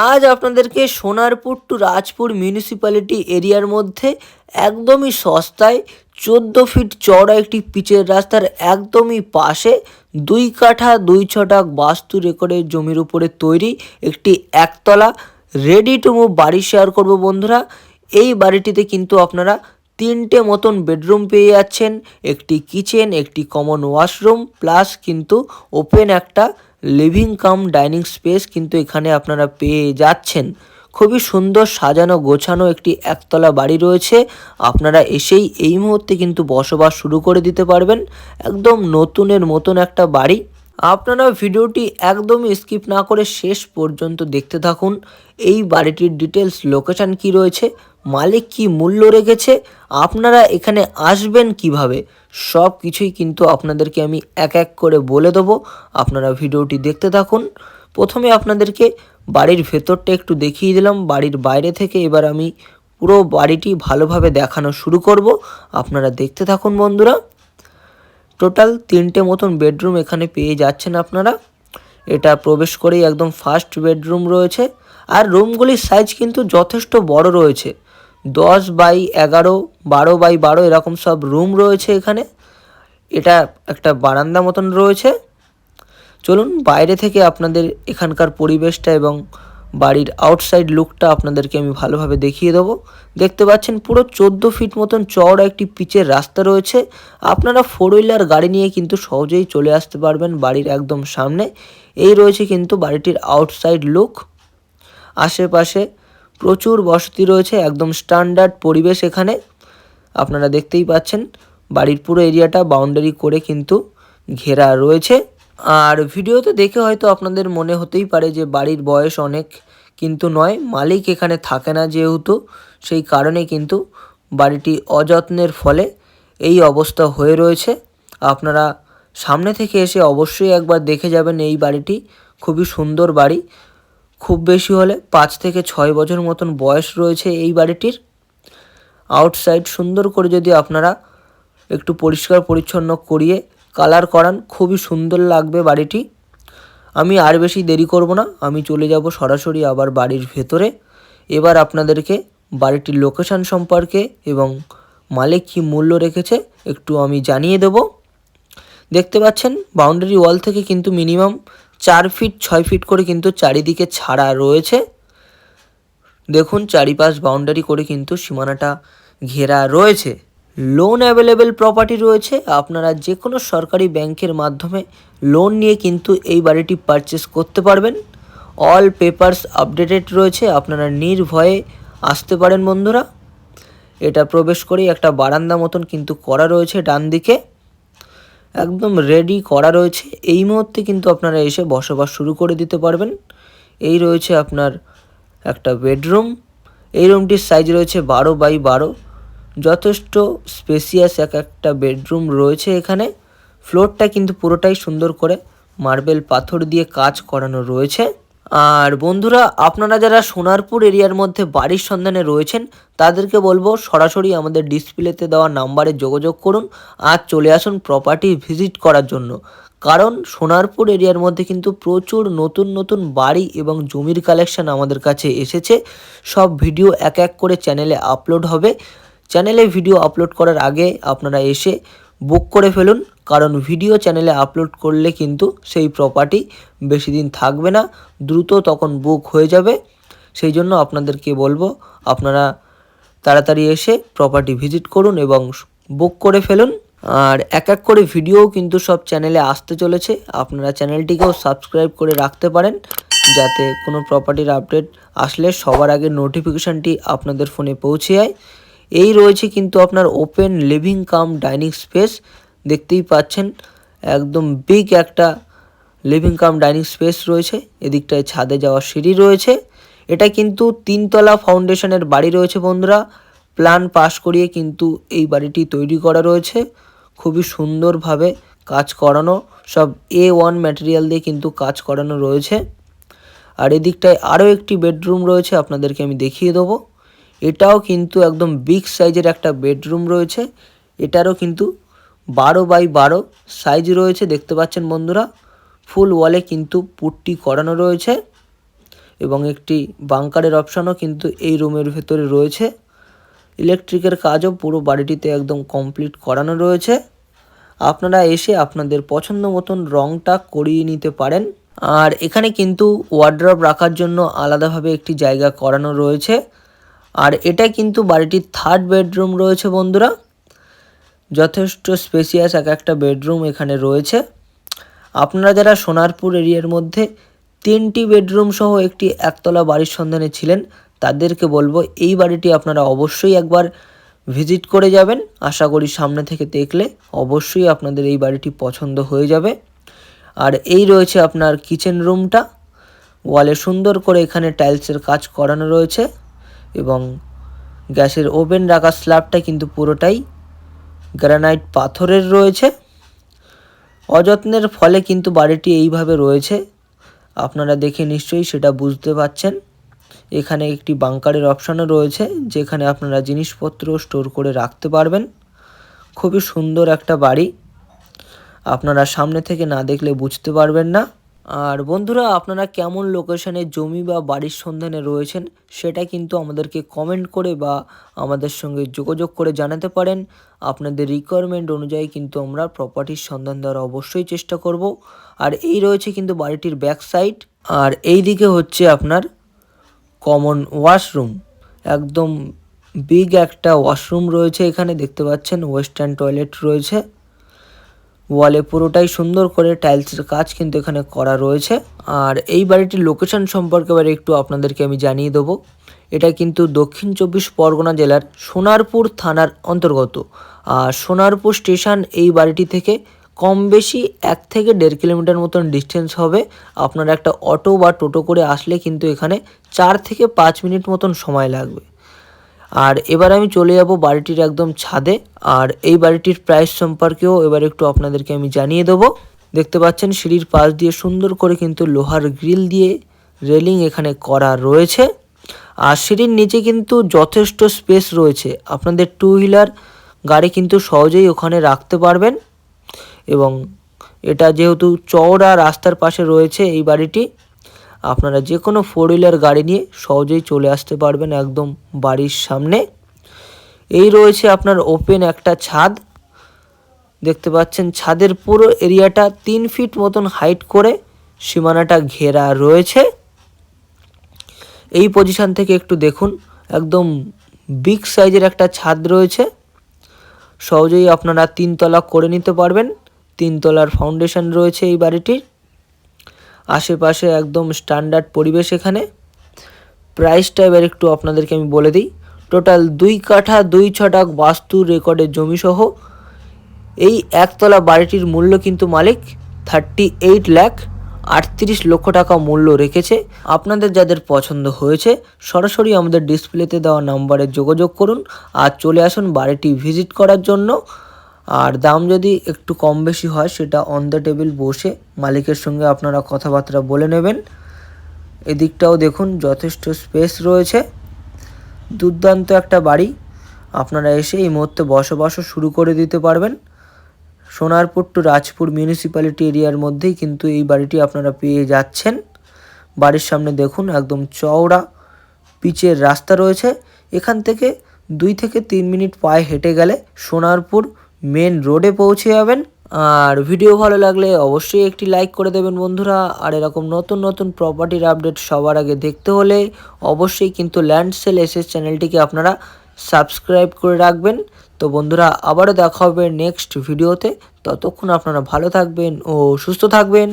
আজ আপনাদেরকে Sonarpur two Rajpur municipality এরিয়ার মধ্যে একদমই সস্তায় চোদ্দ ফিট চওড়া একটি পিচের রাস্তার একদমই পাশে দুই কাঠা, দুই ছটাক বাস্তু রেকর্ডের জমির উপরে তৈরি একটি একতলা। রেডি টু মুভ বাড়ি শেয়ার করব বন্ধুরা। এই বাড়িটিতে কিন্তু আপনারা তিনটে মতন বেডরুম পেয়ে যাচ্ছেন। একটি কিচেন একটি কমন ওয়াশরুম প্লাস কিন্তু ওপেন একটা লিভিং কাম ডাইনিং স্পেস কিন্তু এখানে আপনারা পেয়ে যাচ্ছেন। খুবই সুন্দর সাজানো গোছানো একটি একতলা বাড়ি রয়েছে। আপনারা এসেই এই মুহূর্তে কিন্তু বসবাস শুরু করে দিতে পারবেন। একদম নতুনের মতন একটা বাড়ি। আপনারা ভিডিওটি একদমই স্কিপ না করে শেষ পর্যন্ত দেখতে থাকুন। এই বাড়িটির ডিটেলস লোকেশন কি রয়েছে? মালিক কি মূল্য রেখেছে? আপনারা এখানে আসবেন কীভাবে? সব কিছুই কিন্তু আপনাদেরকে আমি এক এক করে বলে দেবো। আপনারা ভিডিওটি দেখতে থাকুন। প্রথমে আপনাদেরকে বাড়ির ভেতরটা একটু দেখিয়ে দিলাম। বাড়ির বাইরে থেকে এবার আমি পুরো বাড়িটি ভালোভাবে দেখানো শুরু করব। আপনারা দেখতে থাকুন বন্ধুরা। টোটাল তিনটে মতন বেডরুম এখানে পেয়ে যাচ্ছেন আপনারা। এটা প্রবেশ করেই একদম ফার্স্ট বেডরুম রয়েছে। আর রুমগুলির সাইজ কিন্তু যথেষ্ট বড় রয়েছে। দশ বাই এগারো, বারো বাই বারো এরকম সব রুম রয়েছে এখানে। এটা একটা বারান্দা মতন রয়েছে। চলুন বাইরে থেকে আপনাদের এখানকার পরিবেশটা এবং বাড়ির আউটসাইড লুকটা আপনাদেরকে আমি ভালোভাবে দেখিয়ে দেবো। দেখতে পাচ্ছেন পুরো চোদ্দ ফিট মতন চওড়া একটি পিচের রাস্তা রয়েছে। আপনারা ফোর হুইলার গাড়ি নিয়ে কিন্তু সহজেই চলে আসতে পারবেন বাড়ির একদম সামনে। এই রয়েছে কিন্তু বাড়িটির আউটসাইড লুক আশেপাশে প্রচুর বসতি রয়েছে, একদম স্ট্যান্ডার্ড পরিবেশ এখানে। আপনারা দেখতেই পাচ্ছেন, বাড়ির পুরো এরিয়াটা বাউন্ডারি করে কিন্তু ঘেরা রয়েছে। আর ভিডিওতে দেখে হয়তো আপনাদের মনে হতেই পারে যে বাড়ির বয়স অনেক, কিন্তু নয়, মালিক এখানে থাকে না যেহেতু, সেই কারণে কিন্তু বাড়িটি অযত্নের ফলে এই অবস্থা হয়ে রয়েছে। আপনারা সামনে থেকে এসে অবশ্যই একবার দেখে যাবেন এই বাড়িটি। খুবই সুন্দর বাড়ি খুব বেশি হলে পাঁচ থেকে ছয় বছর মতন বয়স রয়েছে এই বাড়িটির। আউটসাইড সুন্দর করে যদি আপনারা একটু পরিষ্কার পরিচ্ছন্ন করিয়ে কালার করান, খুবই সুন্দর লাগবে বাড়িটি। আমি আর বেশি দেরি করব না, আমি চলে যাব সরাসরি আবার বাড়ির ভেতরে। এবার আপনাদেরকে বাড়িটির লোকেশান সম্পর্কে এবং মালিক কী মূল্য রেখেছে একটু আমি জানিয়ে দেব। দেখতে পাচ্ছেন বাউন্ডারি ওয়াল থেকে কিন্তু মিনিমাম চার ফিট ছয় ফিট করে কিন্তু চারিদিকে ছাড়া রয়েছে। দেখুন, চারিপাশ বাউন্ডারি করে কিন্তু সীমানাটা ঘেরা রয়েছে। লোন অ্যাভেলেবেল প্রপার্টি রয়েছে। আপনারা যে কোনো সরকারি ব্যাংকের মাধ্যমে লোন নিয়ে কিন্তু এই বাড়িটি পারচেস করতে পারবেন। অল পেপারস আপডেটেড রয়েছে। আপনারা নির্ভয়ে আসতে পারেন বন্ধুরা। এটা প্রবেশ করেই একটা বারান্দা মতন কিন্তু করা রয়েছে ডান দিকে একদম রেডি করা রয়েছে। এই মুহূর্তে কিন্তু আপনারা এসে বসবাস শুরু করে দিতে পারবেন। এই রয়েছে আপনার একটা বেডরুম এই রুমটির সাইজ রয়েছে বারো বাই বারো। যথেষ্ট স্পেসিয়াস এক একটা বেডরুম রয়েছে এখানে। ফ্লোরটা কিন্তু পুরোটাই সুন্দর করে মার্বেল পাথর দিয়ে কাজ করানো রয়েছে। আর বন্ধুরা, আপনারা যারা সোনারপুর এরিয়ার মধ্যে বাড়ির সন্ধানে রয়েছেন, তাদেরকে বলব সরাসরি আমাদের ডিসপ্লেতে দেওয়া নাম্বারে যোগাযোগ করুন আর চলে আসুন প্রপার্টি ভিজিট করার জন্য। কারণ সোনারপুর এরিয়ার মধ্যে কিন্তু প্রচুর নতুন নতুন বাড়ি এবং জমির কালেকশন আমাদের কাছে এসেছে। সব ভিডিও এক এক করে চ্যানেলে আপলোড হবে। চ্যানেলে ভিডিও আপলোড করার আগে আপনারা এসে বুক করে ফেলুন, কারণ ভিডিও চ্যানেলে আপলোড করলে কিন্তু সেই প্রপার্টি বেশি দিন থাকবে না, দ্রুত তখন বুক হয়ে যাবে। সেই জন্য আপনাদেরকে বলব, আপনারা তাড়াতাড়ি এসে প্রপার্টি ভিজিট করুন এবং বুক করে ফেলুন। আর এক এক করে ভিডিও কিন্তু সব চ্যানেলে আসতে চলেছে, আপনারা চ্যানেলটিকেও সাবস্ক্রাইব করে রাখতে পারেন, যাতে কোনো প্রপার্টির আপডেট আসলে সবার আগে নোটিফিকেশানটি আপনাদের ফোনে পৌঁছে যায়। এই রয়েছে কিন্তু আপনার open living cum dining space দেখতেই পাচ্ছেন, একদম বিগ একটা লিভিং কাম ডাইনিং স্পেস রয়েছে। এদিকটায় ছাদে যাওয়ার সিঁড়ি রয়েছে। এটা কিন্তু তিনতলা ফাউন্ডেশনের বাড়ি রয়েছে বন্ধুরা। প্ল্যান পাস করিয়ে কিন্তু এই বাড়িটি তৈরি করা রয়েছে। খুবই সুন্দরভাবে কাজ করানো, সব এ ওয়ান ম্যাটেরিয়াল দিয়ে কিন্তু কাজ করানো রয়েছে। আর এদিকটায় আরও একটি বেডরুম রয়েছে, আপনাদেরকে আমি দেখিয়ে দেবো। এটাও কিন্তু একদম বিগ সাইজের একটা বেডরুম রয়েছে। এটারও কিন্তু বারো বাই বারো সাইজ রয়েছে, দেখতে পাচ্ছেন বন্ধুরা। ফুল ওয়ালে কিন্তু পুট্টি করানো রয়েছে এবং একটি বাংকারের অপশানও কিন্তু এই রুমের ভেতরে রয়েছে। ইলেকট্রিকের কাজও পুরো বাড়িটিতে একদম কমপ্লিট করানো রয়েছে। আপনারা এসে আপনাদের পছন্দ মতন রংটা করিয়ে নিতে পারেন। আর এখানে কিন্তু ওয়ার্ড্রপ রাখার জন্য আলাদাভাবে একটি জায়গা করানো রয়েছে। আর এটা কিন্তু বাড়িটির থার্ড বেডরুম রয়েছে বন্ধুরা। যথেষ্ট স্পেসিয়াস এক একটা বেডরুম এখানে রয়েছে। আপনারা যারা সোনারপুর এরিয়ার মধ্যে তিনটি বেডরুম সহ একটি একতলা বাড়ির সন্ধানে ছিলেন, তাদেরকে বলব এই বাড়িটি আপনারা অবশ্যই একবার ভিজিট করে যাবেন। আশা করি সামনে থেকে দেখলে অবশ্যই আপনাদের এই বাড়িটি পছন্দ হয়ে যাবে। আর এই রয়েছে আপনার কিচেন রুমটা ওয়ালে সুন্দর করে এখানে টাইলসের কাজ করানো রয়েছে। এবং গ্যাসের ওভেন রাখার স্ল্যাবটা কিন্তু পুরোটাই গ্রানাইট পাথরের রয়েছে। অযত্নের ফলে কিন্তু বাড়িটি এইভাবে রয়েছে। আপনারা দেখে নিশ্চয়ই সেটা বুঝতে পাচ্ছেন। এখানে একটি বাংকারের অপশানও রয়েছে, যেখানে আপনারা জিনিসপত্র স্টোর করে রাখতে পারবেন। খুবই সুন্দর একটা বাড়ি। আপনারা সামনে থেকে না দেখলে বুঝতে পারবেন না। আর বন্ধুরা, আপনারা কেমন লোকেশনে জমি বা বাড়ির সন্ধানে রয়েছেন সেটা কিন্তু আমাদেরকে কমেন্ট করে বা আমাদের সঙ্গে যোগাযোগ করে জানাতে পারেন। আপনাদের রিকোয়ারমেন্ট অনুযায়ী কিন্তু আমরা প্রপার্টির সন্ধান দেওয়ার অবশ্যই চেষ্টা করব। আর এই রয়েছে কিন্তু বাড়িটির ব্যাক সাইড আর এই দিকে হচ্ছে আপনার কমন ওয়াশরুম একদম বিগ একটা ওয়াশরুম রয়েছে এখানে, দেখতে পাচ্ছেন ওয়েস্টার্ন টয়লেট রয়েছে। ওয়ালে পুরোটাই সুন্দর করে টাইলসের কাজ কিন্তু এখানে করা রয়েছে। আর এই বাড়িটির লোকেশন সম্পর্কে এবার একটু আপনাদেরকে আমি জানিয়ে দেবো। এটা কিন্তু দক্ষিণ চব্বিশ পরগনা জেলার সোনারপুর থানার অন্তর্গত। আর সোনারপুর স্টেশন এই বাড়িটি থেকে কম বেশি এক থেকে দেড় কিলোমিটার মতন ডিস্টেন্স হবে। আপনারা একটা অটো বা টোটো করে আসলে কিন্তু এখানে চার থেকে পাঁচ মিনিট মতন সময় লাগবে। আর এবার আমি চলে যাব বাড়িটির একদম ছাদে, আর এই বাড়িটির প্রাইস সম্পর্কেও এবার একটু আপনাদেরকে আমি জানিয়ে দেবো। দেখতে পাচ্ছেন সিঁড়ির পাশ দিয়ে সুন্দর করে কিন্তু লোহার গ্রিল দিয়ে রেলিং এখানে করা রয়েছে। আর সিঁড়ির নিচে কিন্তু যথেষ্ট স্পেস রয়েছে। আপনাদের টু হুইলার গাড়ি কিন্তু সহজেই ওখানে রাখতে পারবেন। এবং এটা যেহেতু চওড়া রাস্তার পাশে রয়েছে এই বাড়িটি আপনারা যে কোনো ফোর হুইলার গাড়ি নিয়ে সহজেই চলে আসতে পারবেন একদম বাড়ির সামনে। এই রয়েছে আপনার ওপেন একটা ছাদ। দেখতে পাচ্ছেন ছাদের পুরো এরিয়াটা তিন ফিট মতন হাইট করে সীমানাটা ঘেরা রয়েছে। এই পজিশন থেকে একটু দেখুন, একদম বিগ সাইজের একটা ছাদ রয়েছে। সহজেই আপনারা তিনতলা করে নিতে পারবেন। তিনতলার ফাউন্ডেশন রয়েছে এই বাড়িটির। আশেপাশে একদম স্ট্যান্ডার্ড পরিবেশ এখানে। প্রাইসটা এবার একটু আপনাদেরকে আমি বলে দিই। টোটাল দুই কাঠা, দুই ছটাক বাস্তু রেকর্ডের জমিসহ এই একতলা বাড়িটির মূল্য কিন্তু মালিক থার্টি এইট ল্যাখ আটত্রিশ লক্ষ টাকা মূল্য রেখেছে। আপনাদের যাদের পছন্দ হয়েছে, সরাসরি আমাদের ডিসপ্লেতে দেওয়া নাম্বারে যোগাযোগ করুন আর চলে আসুন বাড়িটি ভিজিট করার জন্য। আর দাম যদি একটু কম বেশি হয়, সেটা অন দ্য টেবিল বসে মালিকের সঙ্গে আপনারা কথাবার্তা বলে নেবেন। এদিকটাও দেখুন, যথেষ্ট স্পেস রয়েছে। দুর্দান্ত একটা বাড়ি। আপনারা এসে এই মুহূর্তে বসবাসও শুরু করে দিতে পারবেন। সোনারপুর টু রাজপুর মিউনিসিপ্যালিটি এরিয়ার মধ্যেই কিন্তু এই বাড়িটি আপনারা পেয়ে যাচ্ছেন। বাড়ির সামনে দেখুন, একদম চওড়া পিচের রাস্তা রয়েছে। এখান থেকে দুই থেকে তিন মিনিট পায়ে হেঁটে গেলে সোনারপুর মেন রোডে পৌঁছে যাবেন। আর ভিডিও ভালো লাগলে অবশ্যই একটি লাইক করে দেবেন বন্ধুরা। আর এরকম নতুন নতুন প্রপার্টির আপডেট সবার আগে দেখতে হলে অবশ্যই কিন্তু ল্যান্ড সেল এসএস চ্যানেলটিকে আপনারা সাবস্ক্রাইব করে রাখবেন। তো বন্ধুরা, আবারও দেখা হবে নেক্সট ভিডিওতে ততক্ষণ আপনারা ভালো থাকবেন ও সুস্থ থাকবেন।